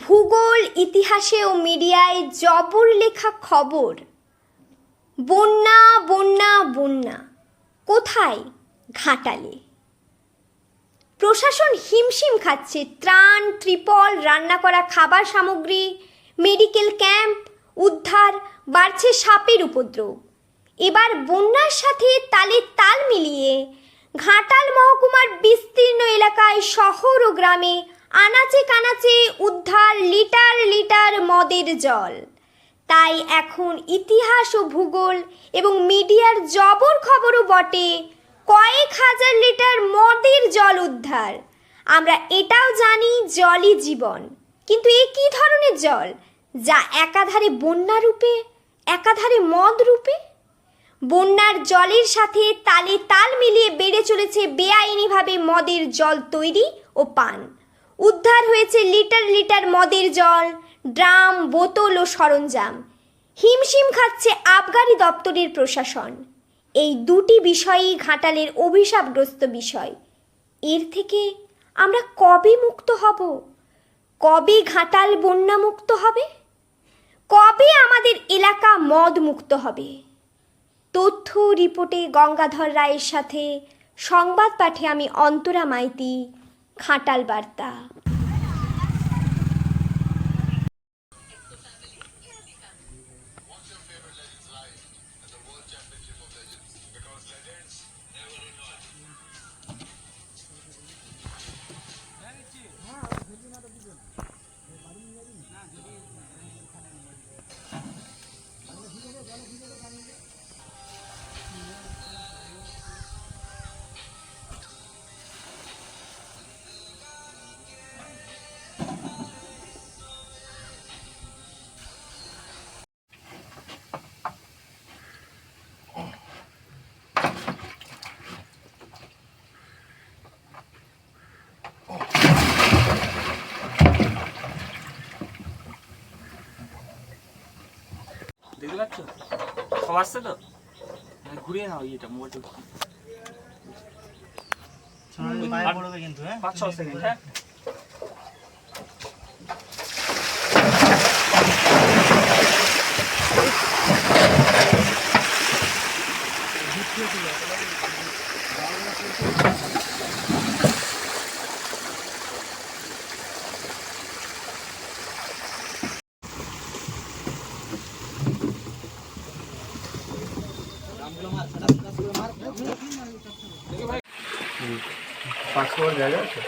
ভূগোল, ইতিহাসে ও মিডিয়ায় জবর লেখা খবর। বন্যা বন্যা বন্যা, কোথায় ঘাটালে? প্রশাসন হিমশিম খাচ্ছে, ত্রাণ, ত্রিপল, রান্না করা খাবার সামগ্রী, মেডিকেল ক্যাম্প, উদ্ধার, বাড়ছে সাপের উপদ্রব। এবার বন্যার সাথে তালে তাল মিলিয়ে ঘাটাল মহকুমার বিস্তীর্ণ এলাকায় শহর ও গ্রামে আনাচে কানাচে উদ্ধার লিটার লিটার মদের জল। তাই এখন ইতিহাস ও ভূগোল এবং মিডিয়ার জবর খবরও বটে, কয়েক হাজার লিটার মদের জল উদ্ধার। আমরা এটাও জানি জলই জীবন। কিন্তু এ কী ধরনের জল? যা একাধারে বন্যা রূপে, একাধারে মদ রূপে? বন্যার জলের সাথে তালে তাল মিলিয়ে বেড়ে চলেছে বেআইনিভাবে মদের জল তৈরি ও পান। উদ্ধার হয়েছে লিটার লিটার মদের জল, ড্রাম, বোতল ও সরঞ্জাম। হিমশিম খাচ্ছে আবগারি দপ্তরের প্রশাসন। এই দুটি বিষয়ই ঘাটালের অভিশাপগ্রস্ত বিষয়। এর থেকে আমরা কবে মুক্ত হব? কবে ঘাটাল বন্যা মুক্ত হবে? কবে আমাদের এলাকা মদ মুক্ত হবে? তথ্য রিপোর্টে গঙ্গাধর রায়ের সাথে সংবাদ পাঠে আমি অন্তরা মাইতি। খাটাল বার্তা। পাচ্ছ সব আসছে তো? মানে ঘুরিয়ে নাও ইয়েটা মোবাইলটা কিন্তু হ্যাঁ? পাঁচ ছ সেকেন্ড হ্যাঁ। পাঁচশো জায়গা আছে